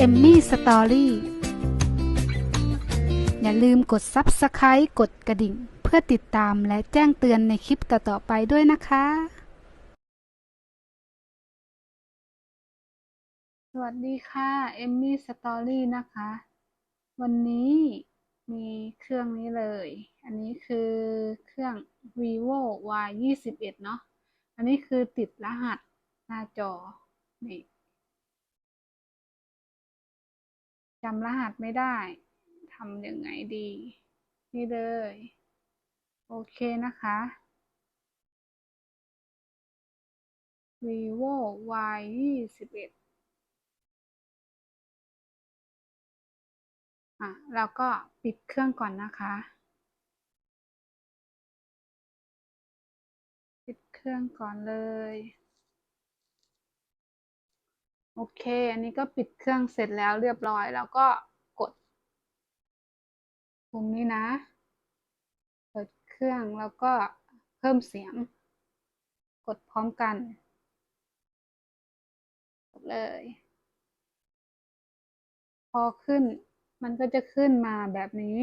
เอมมี่สตอรี่อย่าลืมกด Subscribe กดกระดิ่ง เพื่อติดตามและแจ้งเตือนในคลิปต่อๆไปด้วยนะคะ สวัสดีค่ะเอมมี่สตอรี่นะคะ วันนี้มีเครื่องนี้เลย อันนี้คือเครื่อง vivo y 2 1เนาะ อันนี้คือติดรหัสหน้าจอ นี่ จำรหัสไม่ได้ทำยังไงดี นี่เลย โอเคนะคะ vivo y 2 1อะเราก็ปิดเครื่องก่อนนะคะ ปิดเครื่องก่อนเลย โอเค อันนี้ก็ปิดเครื่องเสร็จแล้วเรียบร้อย แล้วก็กดปุ่มนี้นะ เปิดเครื่องแล้วก็เพิ่มเสียง กดพร้อมกันกดเลย พอขึ้นมันก็จะขึ้นมาแบบนี้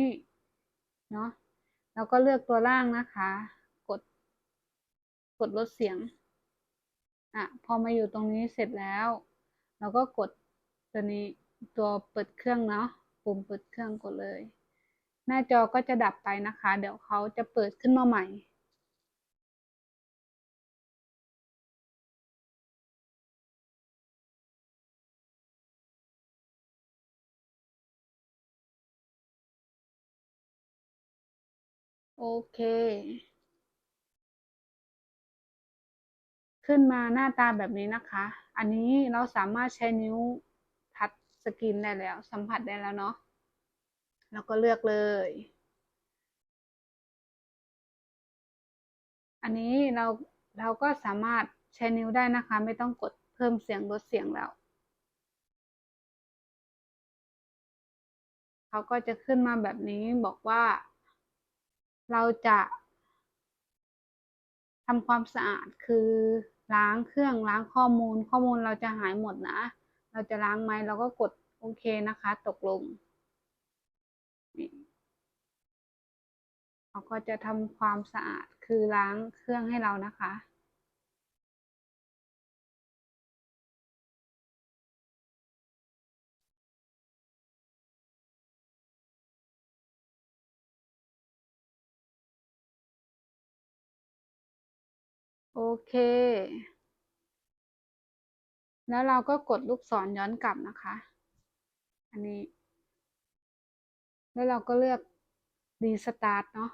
เนาะแล้วก็เลือกตัวล่างนะคะ กด กดลดเสียง อะ พอมาอยู่ตรงนี้เสร็จแล้ว เราก็กดตัวนี้ตัวเปิดเครื่องเนาะปุ่มเปิดเครื่องกดเลย หน้าจอก็จะดับไปนะคะ เดี๋ยวเขาจะเปิดขึ้นมาใหม่ โอเค ขึ้นมาหน้าตาแบบนี้นะคะ อันนี้เราสามารถใช้นิ้วทัชสกรีนได้แล้ว สัมผัสได้แล้วเนาะแล้วก็เลือกเลย อันนี้เราเราก็สามารถใช้นิ้วได้นะคะ ไม่ต้องกดเพิ่มเสียงลดเสียงแล้วเขาก็จะขึ้นมาแบบนี้บอกว่า เราจะทำความสะอาดคือ ล้างเครื่องล้างข้อมูล ข้อมูลเราจะหายหมดนะ เราจะล้างไหมเราก็กดโอเคนะคะ ตกลงเขาก็จะทำความสะอาดคือล้างเครื่องให้เรานะคะ โอเค แล้วเราก็กดลูกศรย้อนกลับนะคะ อันนี้ แล้วเราก็เลือกรีสตาร์ทเนาะ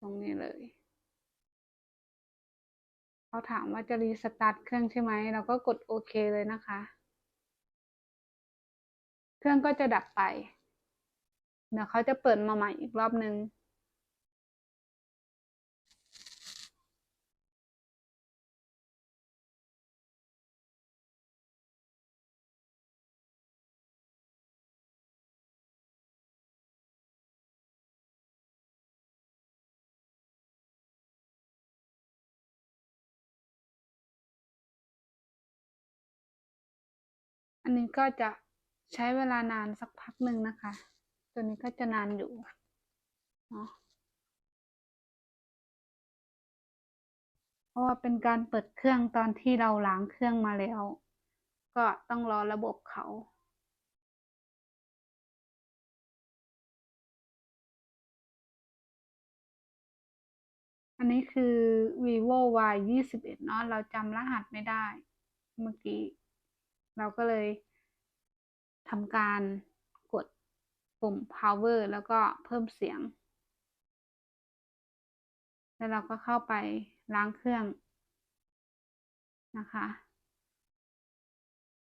ตรงนี้เลย เขาถามว่าจะรีสตาร์ทเครื่องใช่ไหม เราก็กดโอเคเลยนะคะ เครื่องก็จะดับไป เดี๋ยวเขาจะเปิดมาใหม่อีกรอบนึง อันนี้ก็จะใช้เวลานานสักพักหนึ่งนะคะ ตัวนี้ก็จะนานอยู่เนาะเพราะว่าเป็นการเปิดเครื่องตอนที่เราล้างเครื่องมาแล้ว ก็ต้องรอระบบเขาอันนี้คือ vivo y 21เนาะเราจำรหัสไม่ได้ เมื่อกี้ เราก็เลยทำการกดปุ่ม power แล้วก็เพิ่มเสียง แล้วเราก็เข้าไปล้างเครื่องนะคะ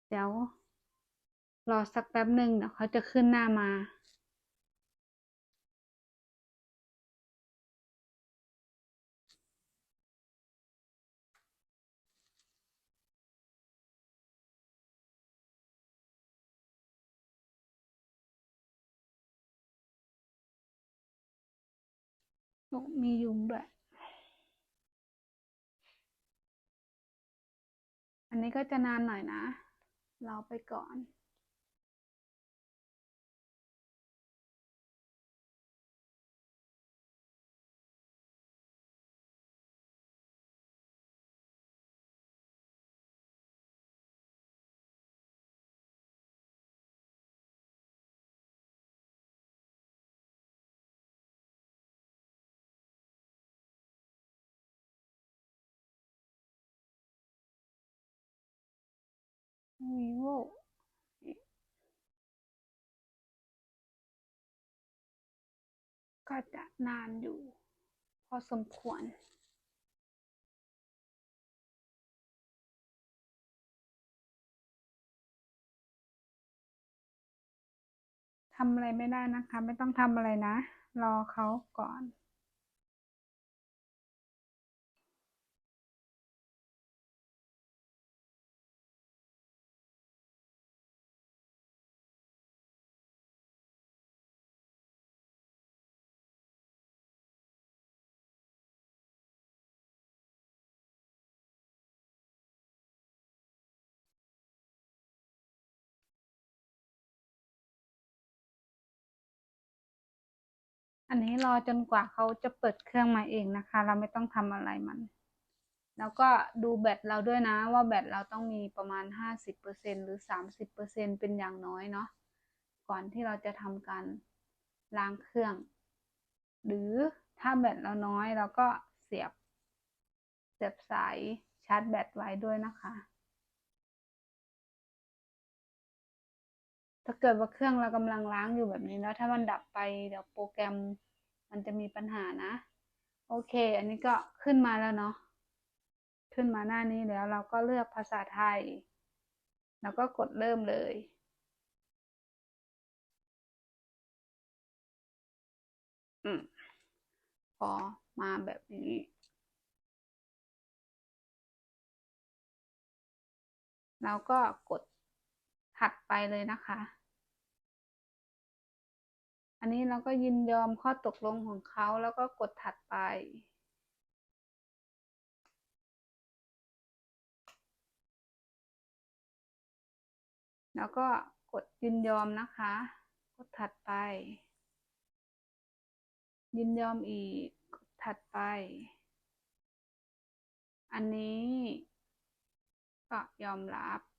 เดี๋ยวรอสักแป๊บหนึ่งเดี๋ยวเขาจะขึ้นหน้ามา มียุงด้วย อันนี้ก็จะนานหน่อยนะ เราไปก่อน vivo ก็จะนานอยู่ พอสมควร ทำอะไรไม่ได้นะคะ ไม่ต้องทำอะไรนะ รอเขาก่อน อันนี้รอจนกว่าเขาจะเปิดเครื่องมาเองนะคะ เราไม่ต้องทำอะไรมัน แล้วก็ดูแบตเราด้วยนะว่าแบตเราต้องมีประมาณห้าสิบเปอร์เซ็นหรือสามสิบเปอร์เซ็นเป็นอย่างน้อยเนาะก่อนที่เราจะทำการล้างเครื่อง หรือถ้าแบตเราน้อยเราก็เสียบ เสียบสายชาร์จแบตไว้ด้วยนะคะ ถ้าเกิดว่าเครื่องเรากำลังล้างอยู่แบบนี้แล้วถ้ามันดับไปเดี๋ยวโปรแกรมมันจะมีปัญหานะ โอเค อันนี้ก็ขึ้นมาแล้วเนาะขึ้นมาหน้านี้แล้วเราก็เลือกภาษาไทย แล้วก็กดเริ่มเลยอืมพอมาแบบนี้เราก็กดถัดไปเลยนะคะ อันนี้เราก็ยินยอมข้อตกลงของเขาแล้วก็กดถัดไป แล้วก็กดยินยอมนะคะ กดถัดไป ยินยอมอีกกดถัดไป อันนี้ก็ยอมรับ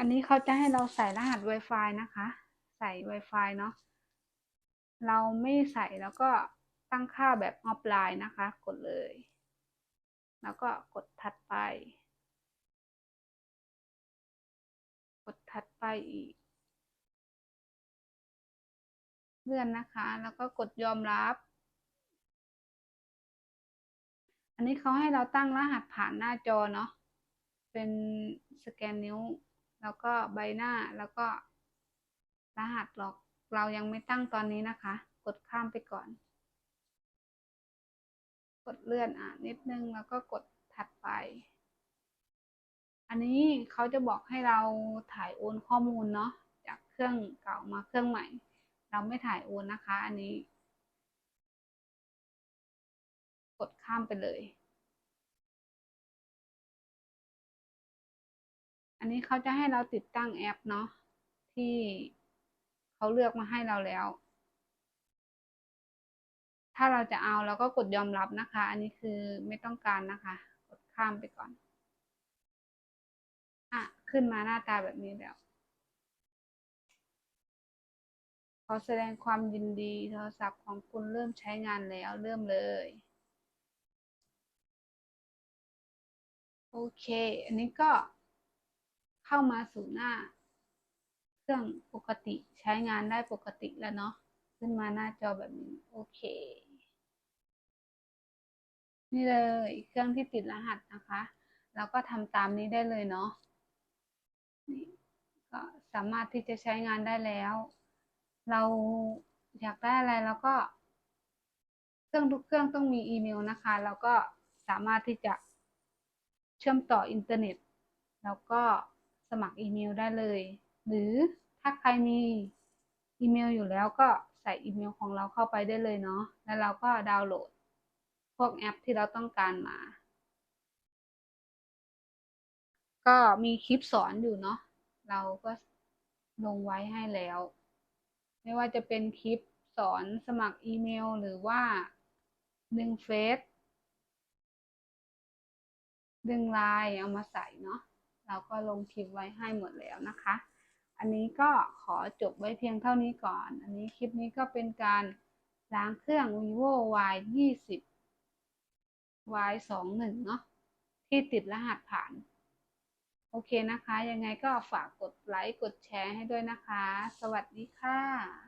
อันนี้เขาจะให้เราใส่รหัส Wi-Fi นะคะ ใส่ Wi-Fi เนาะเราไม่ใส่แล้วก็ตั้งค่าแบบออฟไลน์นะคะ กดเลย แล้วก็กดถัดไป กดถัดไปอีก เลื่อนนะคะ แล้วก็กดยอมรับ อันนี้เขาให้เราตั้งรหัสผ่านหน้าจอเนาะเป็นสแกนนิ้ว แล้วก็ใบหน้าแล้วก็ รหัสหรอกเรายังไม่ตั้งตอนนี้นะคะ กดข้ามไปก่อน กดเลื่อนอ่านนิดนึงแล้วก็กดถัดไป อันนี้เขาจะบอกให้เราถ่ายโอนข้อมูลเนาะจากเครื่องเก่ามาเครื่องใหม่ เราไม่ถ่ายโอนนะคะ อันนี้ กดข้ามไปเลย อันนี้เขาจะให้เราติดตั้งแอปเนาะที่เขาเลือกมาให้เราแล้ว ถ้าเราจะเอาเราก็กดยอมรับนะคะ อันนี้คือไม่ต้องการนะคะ กดข้ามไปก่อน อะ ขึ้นมาหน้าตาแบบนี้แล้วขอแสดงความยินดีโทรศัพท์ของคุณเริ่มใช้งานแล้วเริ่มเลย โอเค อันนี้ก็ เข้ามาสู่หน้า เครื่องปกติใช้งานได้ปกติแล้วเนาะขึ้นมาหน้าจอแบบนี้ โอเค นี่เลยเครื่องที่ติดรหัสนะคะเราก็ทำตามนี้ได้เลยเนาะนี่ก็สามารถที่จะใช้งานได้แล้ว เราอยากได้อะไรเราก็ เครื่องทุกเครื่องต้องมีอีเมลนะคะ แล้วก็สามารถที่จะเชื่อมต่ออินเทอร์เน็ต แล้วก็ สมัครอีเมลได้เลย หรือถ้าใครมีอีเมลอยู่แล้วก็ใส่อีเมลของเราเข้าไปได้เลยเนาะแล้วเราก็ดาวน์โหลด พวกแอปที่เราต้องการมา ก็มีคลิปสอนอยู่เนาะเราก็ลงไว้ให้แล้ว ไม่ว่าจะเป็นคลิปสอนสมัครอีเมลหรือว่าดึงเฟซดึงไลน์เอามาใส่เนาะ เราก็ลงคลิปไว้ให้หมดแล้วนะคะ อันนี้ก็ขอจบไว้เพียงเท่านี้ก่อน อันนี้คลิปนี้ก็เป็นการล้างเครื่อง vivo y 20 y 21เนาะที่ติดรหัสผ่าน โอเคนะคะ ยังไงก็ฝากกดไลค์ กดแชร์ให้ด้วยนะคะ สวัสดีค่ะ